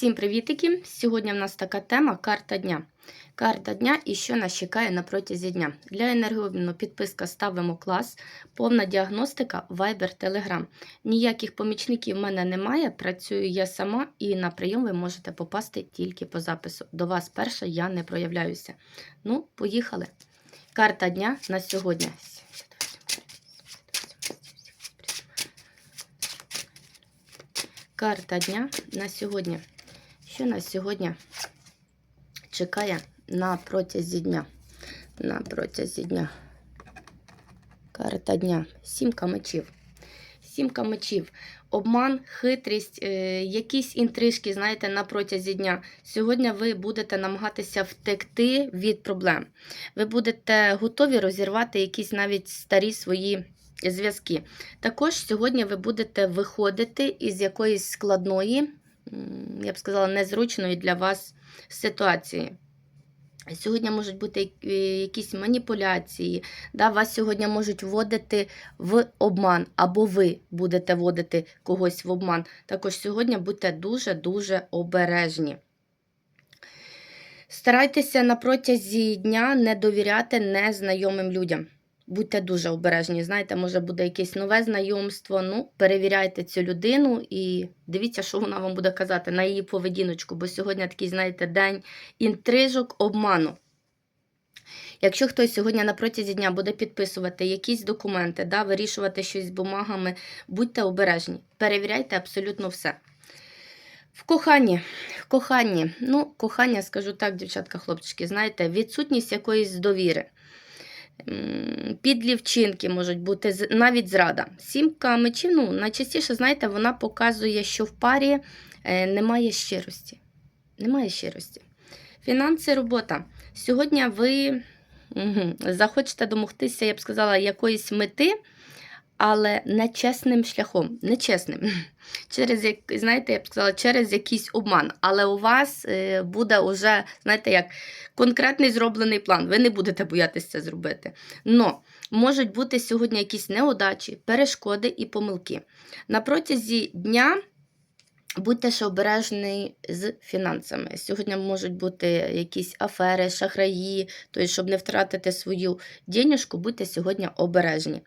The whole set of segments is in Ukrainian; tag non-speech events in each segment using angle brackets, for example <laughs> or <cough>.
Всім привітики! Сьогодні в нас така тема карта дня. Карта дня і що нас чекає на протязі дня. Для енергообміну підписка ставимо клас, повна діагностика, Viber, Telegram. Ніяких помічників в мене немає. Працюю я сама і на прийом ви можете попасти тільки по запису. До вас перша я не проявляюся. Ну, поїхали. Карта дня на сьогодні. Карта дня на сьогодні. Що сьогодні чекає на протязі дня? На протязі дня. Карта дня. Сімка мечів. Сімка мечів. Обман, хитрість, е, якісь інтрижки, знаєте, на протязі дня. Сьогодні ви будете намагатися втекти від проблем. Ви будете готові розірвати якісь навіть старі свої зв'язки. Також сьогодні ви будете виходити із якоїсь складної, я б сказала, незручної для вас ситуації. Сьогодні можуть бути е, якісь маніпуляції, да, вас сьогодні можуть вводити в обман, або ви будете вводити когось в обман. Також сьогодні будьте дуже-дуже обережні. Старайтеся на протязі дня не довіряти незнайомим людям. Будьте дуже обережні. Знаєте, може буде якесь нове знайомство. Ну, перевіряйте цю людину і дивіться, що вона вам буде казати на її поведіночку, бо сьогодні такий, знаєте, день інтрижок, обману. Якщо хтось сьогодні на протязі дня буде підписувати якісь документи, да, вирішувати щось з бумагами, будьте обережні, перевіряйте абсолютно все. В коханні, в коханні, ну, кохання, скажу так, дівчатка, хлопчики, знаєте, відсутність якоїсь довіри. Підлі вчинки можуть бути, навіть зрада. Сімка мечів, ну, найчастіше, знаєте, вона показує, що в парі е, немає щирості. Немає щирості. Фінанси, робота. Сьогодні ви захочете домогтися, я б сказала, якоїсь мети, але нечесним шляхом. Нечесним. <laughs> Через, як, знаєте, я б сказала, через якийсь обман. Але у вас е, буде уже, знаєте, як конкретний зроблений план. Ви не будете боятися це зробити. Но можуть бути сьогодні якісь неудачі, перешкоди і помилки. На протязі дня будьте ще обережні з фінансами. Сьогодні можуть бути якісь афери, шахраї, тобто, щоб не втратити свою денежку, будьте сьогодні обережні.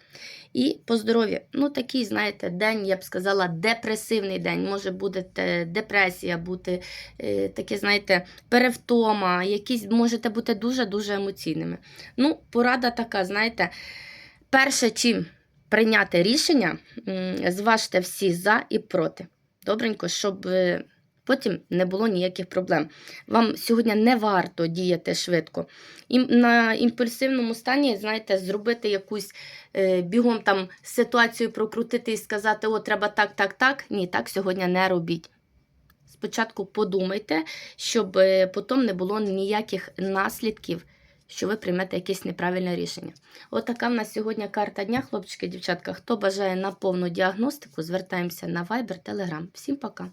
І по здоров'ю, ну такий, знаєте, день, я б сказала, депресивний день. Може бути депресія, бути е, таке, знаєте, перевтома, якісь можете бути дуже-дуже емоційними. Ну, порада така, знаєте, перше, чим прийняти рішення, зважте всі за і проти. Добренько, щоб е, потім не було ніяких проблем. Вам сьогодні не варто діяти швидко. І на імпульсивному стані, знаєте, зробити якусь е, бігом там ситуацію прокрутити і сказати, о, треба так, так, так. Ні, так сьогодні не робіть. Спочатку подумайте, щоб е, потім не було ніяких наслідків, що ви приймете якесь неправильне рішення. От така в нас сьогодні карта дня, хлопчики, дівчатка. Хто бажає на повну діагностику, звертаємося на Viber, Telegram. Всім пока!